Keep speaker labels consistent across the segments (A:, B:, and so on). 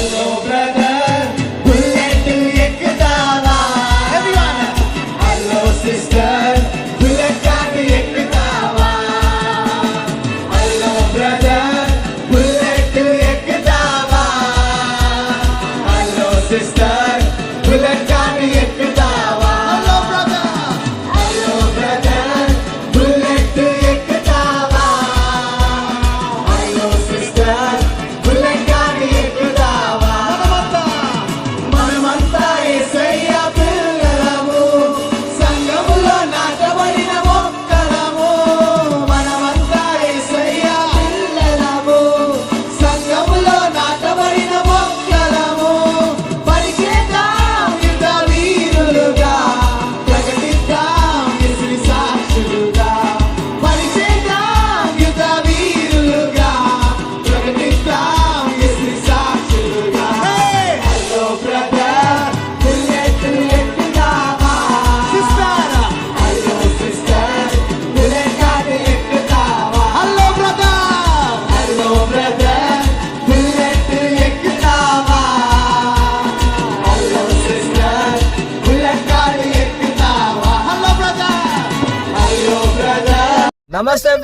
A: Hello.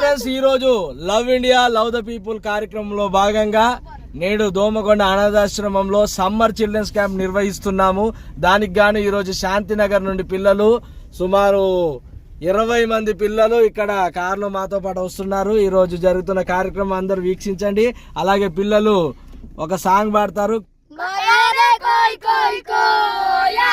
A: Friends ఈ రోజు love India love the people కార్యక్రమంలో భాగంగా నేడు దోమకొండ అనాథాశ్రమంలో సమ్మర్ చిల్డ్రన్స్ క్యాంప్ నిర్వహిస్తున్నాము. దానికి గాను ఈరోజు శాంతినగర్ నుండి పిల్లలు సుమారు ఇరవై మంది పిల్లలు ఇక్కడ కార్లో మాతో పాటు వస్తున్నారు. ఈరోజు జరుగుతున్న కార్యక్రమం అందరూ వీక్షించండి. అలాగే పిల్లలు ఒక సాంగ్ పాడతారు.
B: Koya.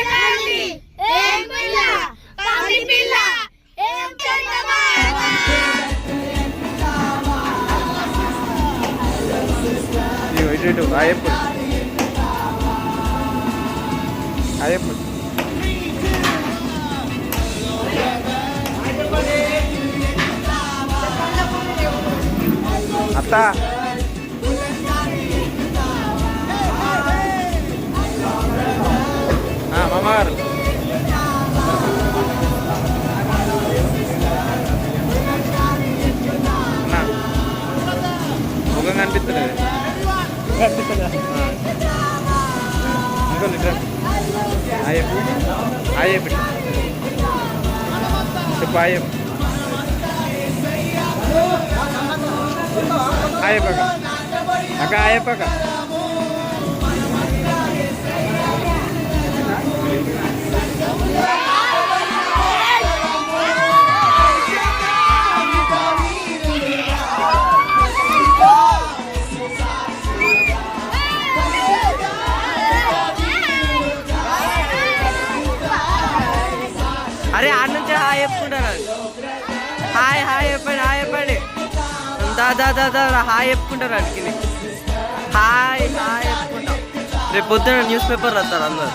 C: kita. Nah, Mamar. Nah. ayo, ayo, ayo, ayo, ayo,
D: ayo, ayo, Ayam. Ayam. Ayo आहे बघा. हा आहे बघा. దా దా దా దా హాయ్ చెప్పుకుంటారు అడిగి హాయ్ హాయ్ చెప్పుకుంటాం. రేపు పొద్దున న్యూస్ పేపర్ రాస్తారు అందరు.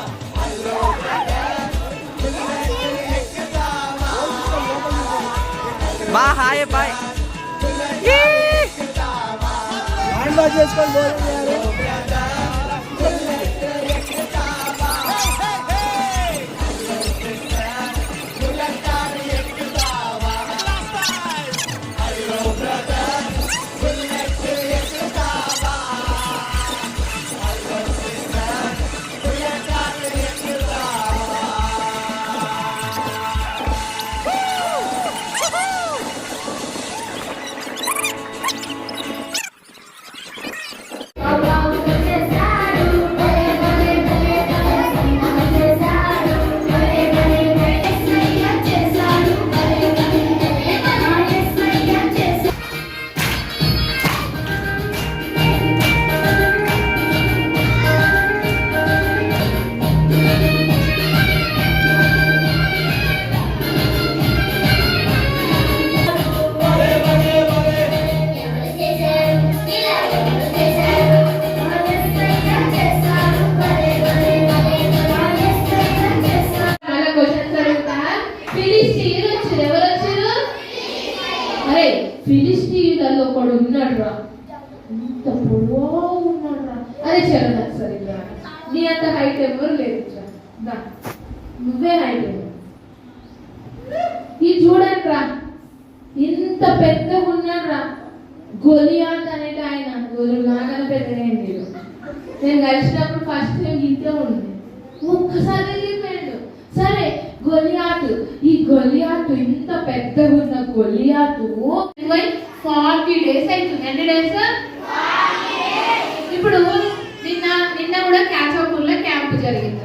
D: బా హాయ్ బాయ్.
E: ఫిలిస్టీన్లలో ఒకడు ఉన్నాడు రా ఇంత పొడవా ఉన్నాడు రా అదే చరణ్ నాకు సరిగ్గా. నీ అంత హైట్ ఎవరు లేదు నువ్వే హైట్ ఈ చూడండి రా. ఇంత పెద్ద ఉన్నాడు రా గొలియాట్ అనేది ఆయన. గొలు నాగన పెద్దనేంటి నేను కలిసినప్పుడు ఫస్ట్ టైం ఇంతే ఉంది ఒక్కసారి సరే గొలియాతు. ఈ గొలియాతు ఇంత పెద్దగా ఉన్న గొలియాతు ఫార్టీ డేస్ అవుతుంది. ఎన్ని డేస్? ఇప్పుడు నిన్న నిన్న కూడా క్యాచపూర్లో క్యాంప్ జరిగింది.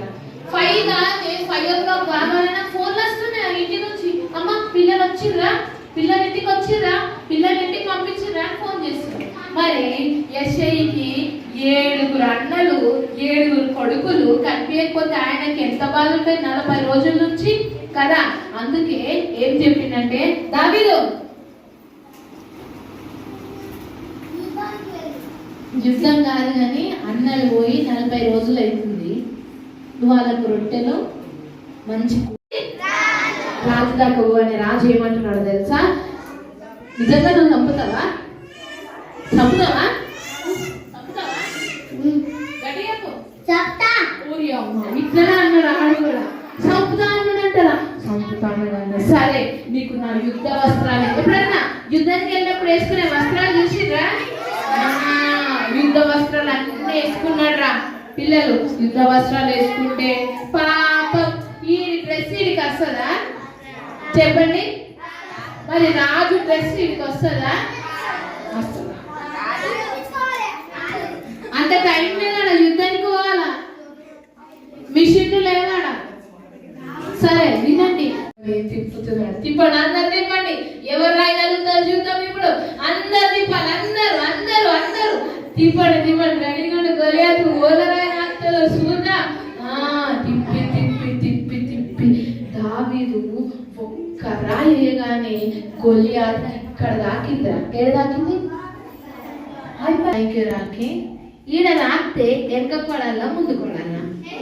E: ఫైవ్ కాదే ఫైవ్ ఓ క్లాక్ కావాలన్నా ఫోన్లు వస్తున్నాయి ఇంటికి వచ్చి అమ్మ పిల్లలు వచ్చిర్రా? పిల్లలు ఇంటికి వచ్చిర్రా? పిల్లలు ఇంటికి పంపించిర్రా? ఫోన్ చేస్తున్నారు మరి యశ్ఐకి ఏడుగురు అన్నలు ఏడుగురు కొడుకులు కనిపించకపోతే ఆయనకి ఎంత బాధ ఉంటుంది నలభై రోజుల నుంచి కదా? అందుకే ఏం చెప్పిందంటే దావీదు! యుద్ధం కాదు కానీ అన్నలు పోయి నలభై రోజులు అవుతుంది. నువ్వు వాళ్ళకు రొట్టెలు మంచి రాజు దాకా అనే రాజు ఏమంటున్నాడు తెలుసా? నిజంగా నువ్వు చంపుతావా చంపుతావా చంపుతావా అమ్మ ఇట్లనే అన్నాడు కూడా. చంపుతా అన్నాడు సరే నీకు నా యుద్ధ వస్త్రాలు ఎప్పుడన్నా యుద్ధానికి వెళ్ళినప్పుడు వేసుకునే వస్త్రాలు చూసిర్రా? ఆ, యుద్ధ వస్త్రాలు అన్నీ వేసుకున్నాడు పిల్లలు యుద్ధ వస్త్రాలు వేసుకుంటే పాపం ఈ డ్రెస్ వీడికి వస్తుందా? చెప్పండి. మరి రాజు డ్రెస్ వీడికి వస్తుందా? వస్తుందా? అంత టైం మిషన్ లేవాడా? సరే వినండి. తిప్పుతున్నాడు తిప్పండి అందరు తిప్పండి. ఎవరు రాయగలుగుతారు చూద్దాం ఇప్పుడు. అందరు తిప్పాలి అందరు అందరు అందరు. తిప్పండి తిప్పండి. రెడీగా గొలియాతు ఓలరాయి నాకుతారు ఆ, తిప్పి తిప్పి తిప్పి తిప్పి. దావీదు ఒక్క రాయగానే వేయగానే గొలియాత్ ఇక్కడ దాకిందిరా. ఏడ దాకింది? పైకి రాకి. ఈడ రాస్తే వెనక పడాలా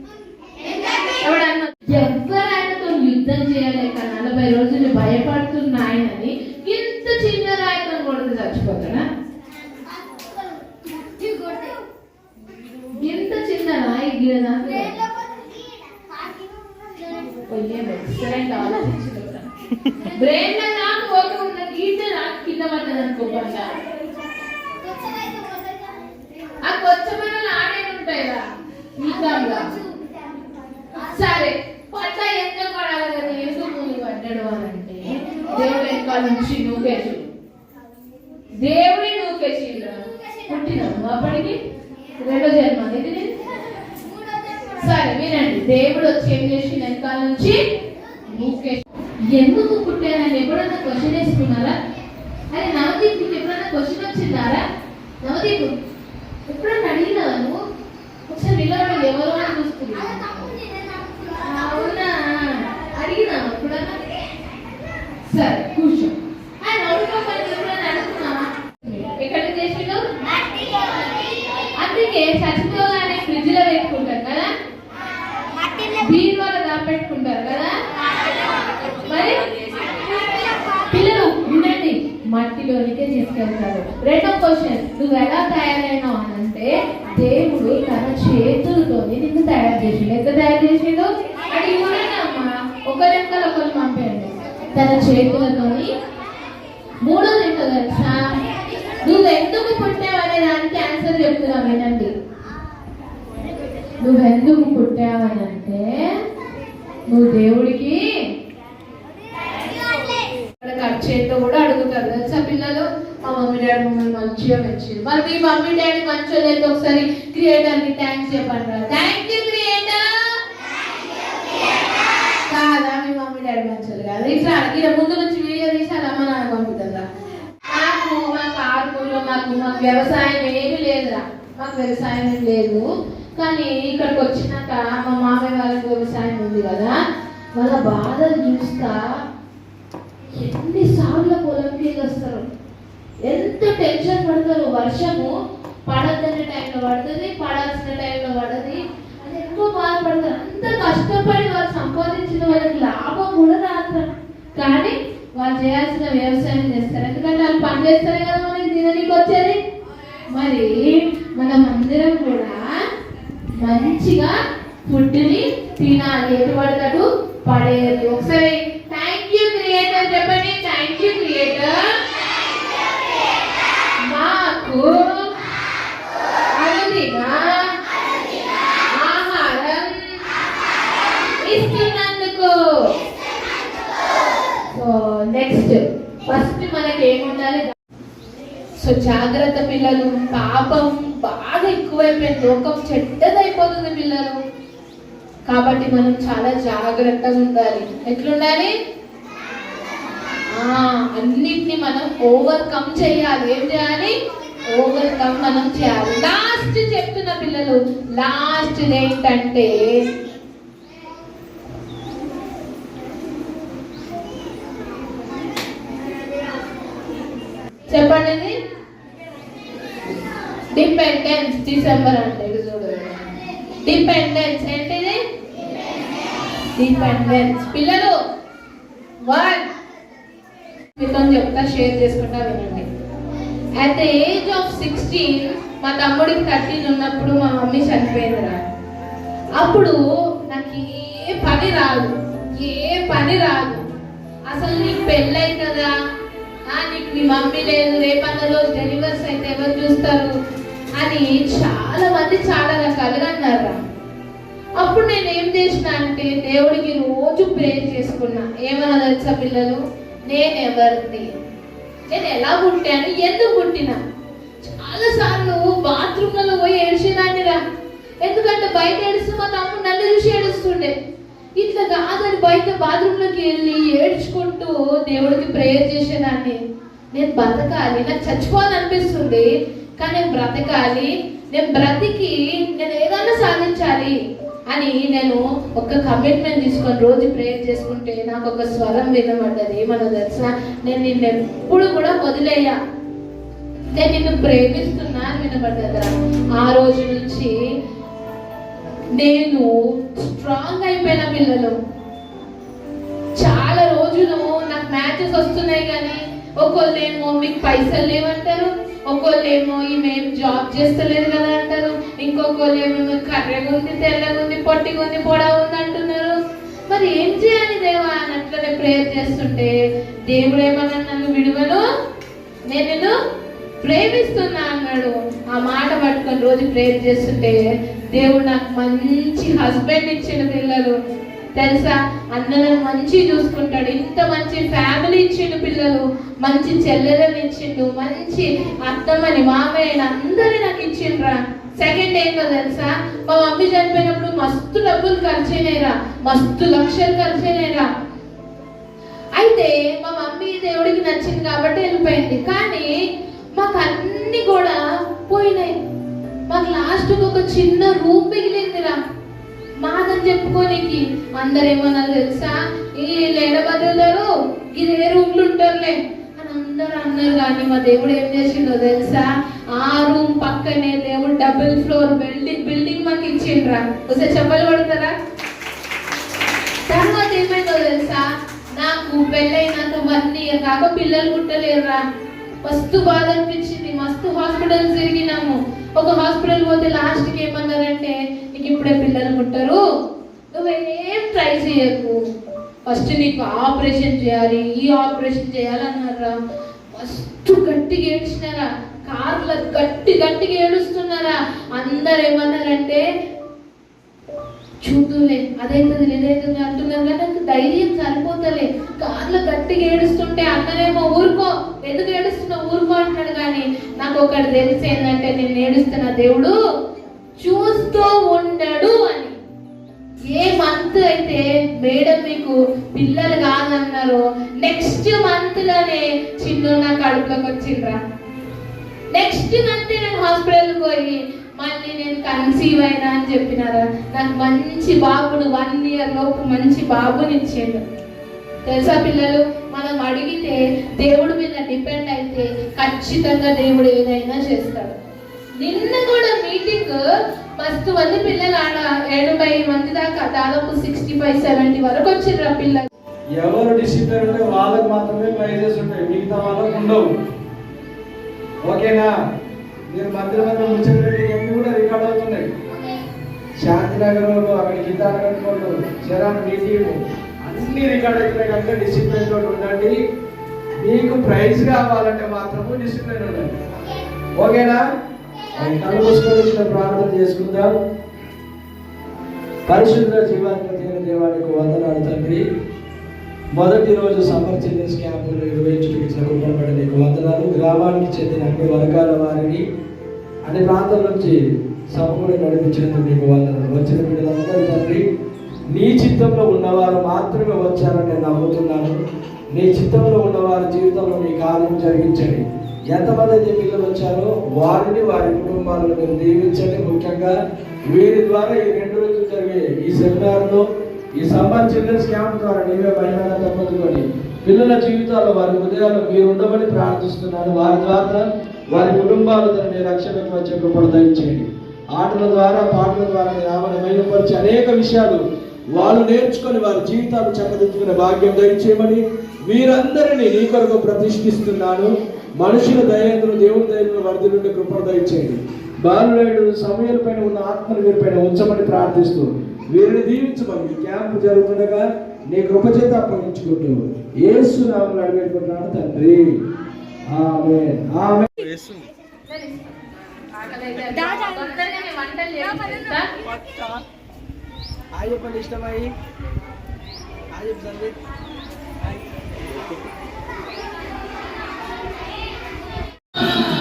E: ముందు పడాలా ఎవడన్నా ఎవరైనాతో యుద్ధం చేయలేక నలభై రోజులు భయపడుతున్న ఆయనని ఇంత చిన్న రాయితో కొడుకు చచ్చిపోతాడా ఇంత చిన్న రాయి గిరదాకా ఎక్సలెంట్ ఆలోచించిన బ్రెయిన్లో నాకు ఓకే ఉన్న గీత నాకు కింద పడ్డది అనుకోకుండా ఆ కొచ్చమైన ఆడే ఉంటాయిరా సరే పట్ల ఎంత పడాలి కదా ఎందుకు ముందు పడ్డాడు అని అంటే దేవుడు వెనకాల నుంచి నూకేసి దేవుడి నూకేసి పుట్టినాము అప్పటికి రెండో జన్మ. ఇది? సరే వినండి. దేవుడు వచ్చి ఏం చేసి వెనకాల నుంచి నూకేసి ఎందుకు పుట్టానని ఎప్పుడన్నా క్వశ్చన్ వేసుకున్నారా? అరే నవదీప్ నీకు ఎప్పుడన్నా క్వశ్చన్ వచ్చిందారా? నవదీప్ ఎప్పుడన్నా అడిగినావా నువ్వు? ఒకసారి నిలబడి ఎవరో అని చూస్తున్నా అవునా? ఎప్పుడన్నా సరే కూర్చో. ఆయన అడుగుకోమని ఎప్పుడన్నా అడుగుతున్నావా ఎక్కడ చేసిండు? అందుకే చచ్చిపోగానే ఫ్రిడ్జ్లో పెట్టుకుంటారు కదా? బీరువాలో దాపెట్టుకుంటారు కదా? మరి? పిల్లలు వినండి మట్టిలోనికే తీసుకెళ్తారు. రెండో క్వశ్చన్ నువ్వు ఎలా తయారైనావు అని అంటే దేవుడు తన చేతులతోని నిన్ను తయారు చేసిండు. ఎంత తయారు చేసిండు? అది కూడా అమ్మా ఒకరెక్కలు ఒకరు పంపేయండి. తన చేతులతోని మూడోది ఏంటో తెలుసా? నువ్వు ఎందుకు పుట్టావు అనే దానికి ఆన్సర్ చెప్తున్నా వినండి. నువ్వు ఎందుకు పుట్టావని అంటే నువ్వు దేవుడికి ఇక్కడ కట్ చేతితో కూడా అడుగుతారు. తెలుసా పిల్లలు? మమ్మీ డాడీ మమ్మల్ని మంచిగా మెచ్చింది మరి మీ మమ్మీ డాడీ మంచిగా లేదు ఒకసారి క్రియేటర్ని థ్యాంక్స్ చెప్పండి థ్యాంక్ యూ క్రియేటర్ కాదా మీ మమ్మీ డాడీ మంచిది కాదు. ఇట్లా ఇలా ముందు నుంచి వీడియో తీసి అలా అమ్మ నాన్న పంపుతుందా నాకు మా కార్పూర్లో మాకు మాకు వ్యవసాయం ఏమీ లేదురా మాకు వ్యవసాయం ఏం లేదు. కానీ ఇక్కడికి వచ్చినాక మా మామయ్య వాళ్ళకి వ్యవసాయం ఉంది కదా. వాళ్ళ బాధలు చూస్తా ఎన్నిసార్లు పొలంకి వెళ్ళి వస్తారు. ఎంత టెన్షన్ పడతారు వర్షము పడద్దని టైంలో పడుతుంది పడాల్సిన టైంలో పడది. అది ఎక్కువ బాధపడతారు. అంత కష్టపడి వాళ్ళు సంపాదించిన వాళ్ళకి లాభం కూడా రాదు. కానీ వాళ్ళు చేయాల్సిన వ్యవసాయం చేస్తారు. ఎందుకంటే వాళ్ళు పని చేస్తారు కదా మనకి తినడానికి వచ్చేది. మరి మన అందరం కూడా మంచిగా ఫుడ్ని తినాలి. ఎటు పడతాడు పడేది ఒకసారి థ్యాంక్ యూ క్రియేటర్ చెప్పండి. థ్యాంక్ యూ క్రియేటర్ మాకు అనుదిన ఆహారం ఇస్తున్నందుకు సో నెక్స్ట్ ఫస్ట్ మనకి ఏముండాలి సో జాగ్రత్త పిల్లలు పాపం బాగా ఎక్కువైపోయింది లోకం చెడ్డదైపోతుంది పిల్లలు. కాబట్టి మనం చాలా జాగ్రత్తగా ఉండాలి. ఎట్లుండాలి? అన్నిటిని మనం ఓవర్కమ్ చేయాలి. ఏం చేయాలి? ఓవర్కమ్ మనం చేయాలి. లాస్ట్ చెప్తున్న పిల్లలు లాస్ట్ ఏంటంటే చెప్పండి. డిపెండెన్స్ డిసెంబర్ అంటే చూడు. చూడండి డిపెండెన్స్ ఏంటిది? డిపెండెన్స్ పిల్లలు వన్ మీతో చెప్తా షేర్ చేసుకుంటా వినండి. At the age of sixteen మా తమ్ముడికి థర్టీన్ ఉన్నప్పుడు మా మమ్మీ చనిపోయిందిరా. అప్పుడు నాకు ఏ పని రాదు. ఏ పని రాదు. అసలు నీకు పెళ్ళై కదా నీకు నీ మమ్మీ లేదు. రేపన్న రోజు డెలివర్స్ అయితే ఎవరు చూస్తారు? అని చాలా మంది చాలా రకాలుగా అన్నారు అప్పుడు నేను ఏం చేసిన అంటే దేవుడికి రోజు ప్రే చేసుకున్నా. ఏమన్నా తెలుసా పిల్లలు? నేను ఎవరిని నేను ఎలా పుట్టాను? ఎందుకు పుట్టినా? చాలా సార్లు బాత్రూమ్లలో పోయి ఏడ్చేదాన్ని రా ఎందుకంటే బయట ఏడుస్తూ మా తమ్ముడు నన్ను చూసి ఏడుస్తుండే. ఇట్లా కాదని బయట బాత్రూంలోకి వెళ్ళి ఏడ్చుకుంటూ దేవుడికి ప్రేయర్ చేసేదాన్ని. నేను బ్రతకాలి నాకు చచ్చిపోవాలనిపిస్తుంది కానీ నేను బ్రతకాలి నేను బ్రతికి నేను ఏదైనా సాధించాలి అని నేను ఒక కమిట్మెంట్ తీసుకొని రోజు ప్రేయర్ చేసుకుంటే నాకు ఒక స్వరం వినబడ్డది. ఏమన్నా తెలుసా? నేను నిన్ను ఎప్పుడు కూడా వదిలేయా. నేను నిన్ను ప్రేమిస్తున్నా వినబడ్డదా? ఆ రోజు నుంచి నేను స్ట్రాంగ్ అయిపోయిన పిల్లలు. చాలా రోజులు నాకు మ్యాచెస్ వస్తున్నాయి కానీ ఒకళ్ళేమో మీకు పైసలు లేవంటారు. ఒకళ్ళేమో ఈమె మేము జాబ్ చేస్తలేదు కదా అంటారు. ఇంకొకళ్ళు ఏమో కర్రెగా ఉంది తెల్లగా ఉంది ఉంది ఉంది అంటున్నారు. మరి ఏం చేయాలి దేవా అని అట్లనే ప్రేయర్ చేస్తుంటే దేవుడు ఏమన్నా నన్ను విడువను? నేను నిన్ను ప్రేమిస్తున్నా అన్నాడు. ఆ మాట పట్టుకొని రోజు ప్రేయర్ చేస్తుంటే దేవుడు నాకు మంచి హస్బెండ్ ఇచ్చిన పిల్లలు. తెలుసా? అన్నలను మంచి చూసుకుంటాడు. ఇంత మంచి ఫ్యామిలీ ఇచ్చిండు పిల్లలు. మంచి చెల్లెలను ఇచ్చిండు. మంచి అత్తమ్మని మామయ్యని అందరిని నాకు ఇచ్చిండ్రా. సెకండ్ ఏంటో తెలుసా? మా మమ్మీ చనిపోయినప్పుడు మస్తు డబ్బులు ఖర్చు మస్తు లక్షలు ఖర్చు అయితే మా మమ్మీ దేవుడికి నచ్చింది కాబట్టి వెళ్ళిపోయింది. కానీ మాకు అన్ని కూడా పోయినాయి. మాకు లాస్ట్కి ఒక చిన్న రూమ్ మిగిలిందిరా. మాదని చెప్పుకోనికి అందరు ఏమన్నారు తెలుసా? ఈ లేడ ఇది ఏ రూమ్లు ఉంటారులే అని అందరూ అన్నారు కానీ మా దేవుడు ఏం చేసిండో తెలుసా? ఆ రూమ్ పక్కనే దేవుడు డబుల్ ఫ్లోర్ బిల్డింగ్ బిల్డింగ్ మాకు ఇచ్చిండ్రా. ఒకసారి చెప్పలు పడతారా తర్వాత ఏమైందో తెలుసా? నాకు పెళ్ళైనాక వన్ ఇయర్ కాక పిల్లలు పుట్టలేరురా. మస్తు బాధ అనిపించింది. మస్తు హాస్పిటల్స్ తిరిగినాము. ఒక హాస్పిటల్ పోతే లాస్ట్కి ఏమన్నారంటే నీకు ఇప్పుడే పిల్లలు పుట్టరు. నువ్వేం ట్రై చేయకు. ఫస్ట్ నీకు ఆపరేషన్ చేయాలి ఈ ఆపరేషన్ చేయాలన్నారా? మస్తు గట్టిగా ఏడ్చినారా. కార్లో గట్టి గట్టిగా ఏడుస్తున్నారా. అందరు ఏమన్నారంటే చూద్దులే అదైతుంది ఇదైతుంది అంటున్నారు కానీ నాకు ధైర్యం సరిపోతలే. కార్లో గట్టిగా ఏడుస్తుంటే అన్ననేమో ఊరుకో. ఎందుకు ఏడుస్తున్నావు? ఊరుకో అంటాడు కానీ నాకు ఒకటి తెలిసి ఏంటంటే నేను ఏడుస్తున్న దేవుడు చూస్తూ ఉండడు అని. ఏ మంత్ అయితే మేడం మీకు పిల్లలు కాదన్నారో నెక్స్ట్ మంత్లోనే చిన్న నా కడుపులోకి వచ్చిండ్రా నెక్స్ట్ మంత్ నేను హాస్పిటల్కి పోయి మళ్ళీ నేను కన్సీవ్ అయినా అని చెప్పినారా? నాకు మంచి బాబుడు వన్ ఇయర్ లోపు మంచి బాబుని ఇచ్చాడు తెలుసా పిల్లలు? మనం అడిగితే దేవుడి మీద డిపెండ్ అయితే ఖచ్చితంగా దేవుడు ఏదైనా చేస్తాడు. నిన్న కూడా మీటింగ్ మస్తు మంది పిల్లలు ఆడ ఎనభై మంది దాకా దాదాపు సిక్స్టీ ఫైవ్ సెవెంటీ వరకు వచ్చిర్రు పిల్లలు.
F: ఎవరు డిసిప్లిన్ ఉంటే వాళ్ళకి మాత్రమే ప్రైజెస్ ఉంటాయి. మిగతా వాళ్ళకు ఉండవు. ఓకేనా? మీరు మధ్యలో ముచ్చట శాంతినగర్ అక్కడ గీతానగర్ జనం చరణ్ అన్ని రికార్డ్ అవుతున్నాయి కనుక డిసిప్లిన్ తోటి ఉండండి. మీకు ప్రైజ్ కావాలంటే మాత్రము డిసిప్లిన్ ఉండండి. ఓకేనా? కళ్ళు మూసుకొని ప్రార్థన చేసుకుందాం. పరిశుద్ధ జీవాధిపతి దేవానికి వందనాలు తండ్రి. మొదటి రోజు సమ్మర్ చిల్డ్రన్స్ క్యాంపులు నిర్వహించడానికి ఇచ్చిన నీకు వందనాలు. గ్రామానికి చెందిన అన్ని వర్గాల వారిని అన్ని ప్రాంతాల నుంచి సభకుడు నడిపించినందుకు నీకు వందనాలు. వచ్చిన బిడ్డలందరూ తండ్రి నీ చిత్తంలో ఉన్నవారు మాత్రమే వచ్చారని నేను నమ్ముతున్నాను. నీ చిత్తంలో ఉన్నవారి జీవితంలో నీ కార్యం జరిగించండి. ఎంతమంది అయితే పిల్లలు వచ్చారో వారిని వారి కుటుంబాలను మీరు దీవించండి. ముఖ్యంగా వీరి ద్వారా ఈ రెండు రోజులు జరిగే ఈ సెమినార్లో ఈ సమ్మర్ చిల్డ్రన్స్ క్యాంప్ ద్వారా నీవే మహిళగా పొందుకొని పిల్లల జీవితాల్లో వారి హృదయాల్లో మీరు ఉండమని ప్రార్థిస్తున్నాను. వారి ద్వారా వారి కుటుంబాలు తన రక్షణకు వచ్చే కృపణ దయచేయండి ఆటల ద్వారా పాటల ద్వారా నీ నామని అనేక విషయాలు వాళ్ళు నేర్చుకొని వారి జీవితాలు చక్కదిద్దుకునే భాగ్యం దయచేయమని వీరందరినీ నీ కొరకు ప్రతిష్ఠిస్తున్నాను. మనుషుల దయంతులు దేవుని దయను వర్ధి నుండి కృపణ దయచేయండి. బాలులేడు సమయాల పైన ఉన్న ఆత్మను వీరి పైన ఉంచమని ప్రార్థిస్తూ వీరిని దీవించమని క్యాంప్ క్యాంపు జరుగుతుండగా నీ కృప చేత అప్పగించుకుంటూ ఏసు నామలు అడిగేట్టుకుంటున్నాను తండ్రి. ఆమె ఆమె
G: ఆయప్పని ఇష్టమయ్యి ఆయప్ప సంగీత్ Thank.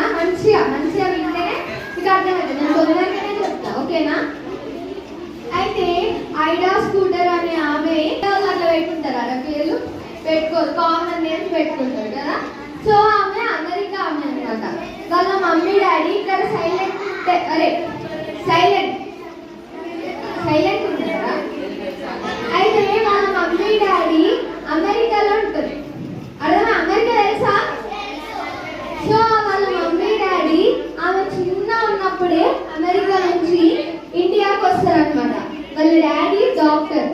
G: ఓకేనా? మంచిగా మంచిగా వింటేనే మీకు అర్థమవుతుంది. నేను తొందరగానే చెప్తా ఓకేనా? అయితే ఐడా స్కూటర్ అనే ఆమె అట్లా పెట్టుకుంటారు అలా పేర్లు పెట్టుకోరు కామన్ నేమ్స్ పెట్టుకుంటారు కదా? సో ఆమె అమెరికా ఆమె అనమాట వాళ్ళ మమ్మీ డాడీ ఇక్కడ సైలెంట్ అరే సైలెంట్ సైలెంట్ ఉంటారా? అయితే వాళ్ళ మమ్మీ డాడీ అమెరికాలో ఉంటుంది అర్థమా అమెరికా తెలుసా సో వాళ్ళ మమ్మీ డాడీ ఆమె చిన్న ఉన్నప్పుడే అమెరికా నుంచి ఇండియాకి వస్తారనమాట వాళ్ళ డాడీ డాక్టర్ ఎవరు